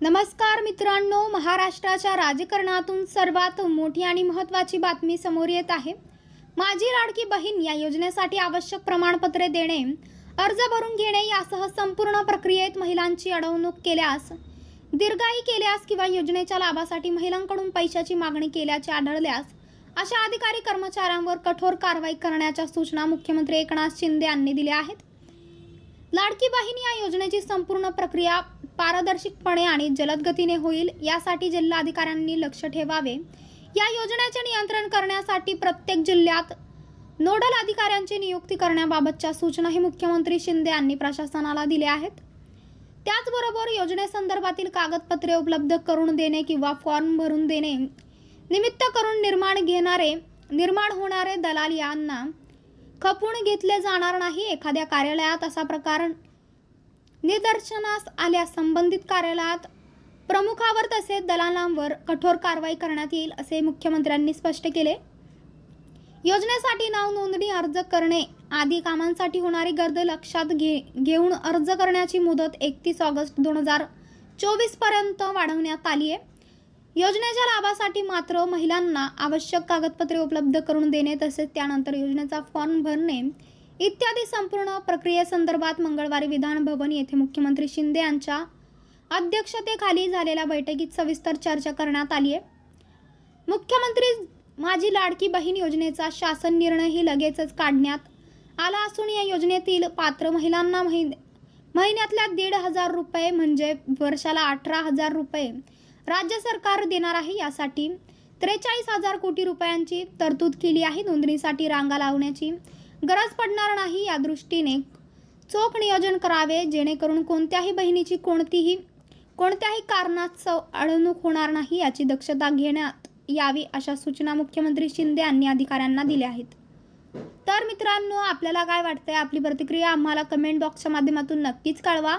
नमस्कार मित्रांनो महाराष्ट्राच्या राजकारणातून सर्वात मोठी आणि महत्त्वाची बातमी समोर येत आहे. माझी लाडकी बहीण या योजनेसाठी आवश्यक प्रमाणपत्रे देणे अर्ज भरून घेणे यासह संपूर्ण प्रक्रियेत महिलांची अडवणूक केल्यास दीर्घाई केल्यास किंवा योजनेच्या लाभासाठी महिलांकडून पैशाची मागणी केल्याचे आढळल्यास अशा अधिकारी कर्मचाऱ्यांवर कठोर कारवाई करण्याच्या सूचना मुख्यमंत्री एकनाथ शिंदे यांनी दिल्या आहेत. लाडकी बहिणी या योजनेची संपूर्ण प्रक्रिया पारदर्शकपणे आणि जलद गतीने होईल यासाठी जिल्हाधिकाऱ्यांनी लक्ष ठेवावे. या योजनेचे नियंत्रण करण्यासाठी प्रत्येक जिल्ह्यात नोडल अधिकाऱ्यांची नियुक्ती करण्याबाबतच्या सूचनाही मुख्यमंत्री शिंदे यांनी प्रशासनाला दिल्या आहेत. त्याचबरोबर योजनेसंदर्भातील कागदपत्रे उपलब्ध करून देणे किंवा फॉर्म भरून देणे निमित्त करून निर्माण घेणारे निर्माण होणारे दलाल यांना खपून घेतले जाणार नाही. एखाद्या कार्यालयात असा प्रकार निदर्शनास आल्यास संबंधित कार्यालयात प्रमुखावर तसेच दलालांवर कठोर कारवाई करण्यात येईल असे मुख्यमंत्र्यांनी स्पष्ट केले. योजनेसाठी नाव नोंदणी अर्ज करणे आदी कामांसाठी होणारी गर्द लक्षात घे घेऊन अर्ज करण्याची मुदत एकतीस ऑगस्ट दोन हजार चोवीसपर्यंत वाढवण्यात आली आहे. योजनेच्या लाभासाठी मात्र महिलांना आवश्यक कागदपत्रे उपलब्ध करून देणे तसेच त्यानंतर योजनेचा फॉर्म भरणे इत्यादी संपूर्ण प्रक्रियेसंदर्भात मंगळवारी विधान भवन येथे मुख्यमंत्री शिंदे यांच्या अध्यक्षतेखाली झालेल्या बैठकीत सविस्तर चर्चा करण्यात आली आहे. मुख्यमंत्री माझी लाडकी बहीण योजनेचा शासन निर्णयही लगेचच काढण्यात आला असून या योजनेतील पात्र महिलांना महिन महिन्यातल्या दीड हजार रुपये म्हणजे वर्षाला अठरा हजार रुपये राज्य सरकार देणार आहे यासाठी. त्रेचाळीस हजार कोटी रुपयांची तरतूद केली आहे नोंदणीसाठी रांगा लावण्याची. गरज पडणार नाही या दृष्टीने. चोख नियोजन करावे जेणेकरून कोणत्याही बहिणीची कोणतीही कोणत्याही कारणास्तव अडवणूक होणार नाही याची दक्षता घेण्यात यावी अशा सूचना मुख्यमंत्री शिंदे यांनी अधिकाऱ्यांना दिल्या आहेत. तर मित्रांनो आपल्याला काय वाटतंय? आपली प्रतिक्रिया आम्हाला कमेंट बॉक्सच्या माध्यमातून नक्कीच कळवा.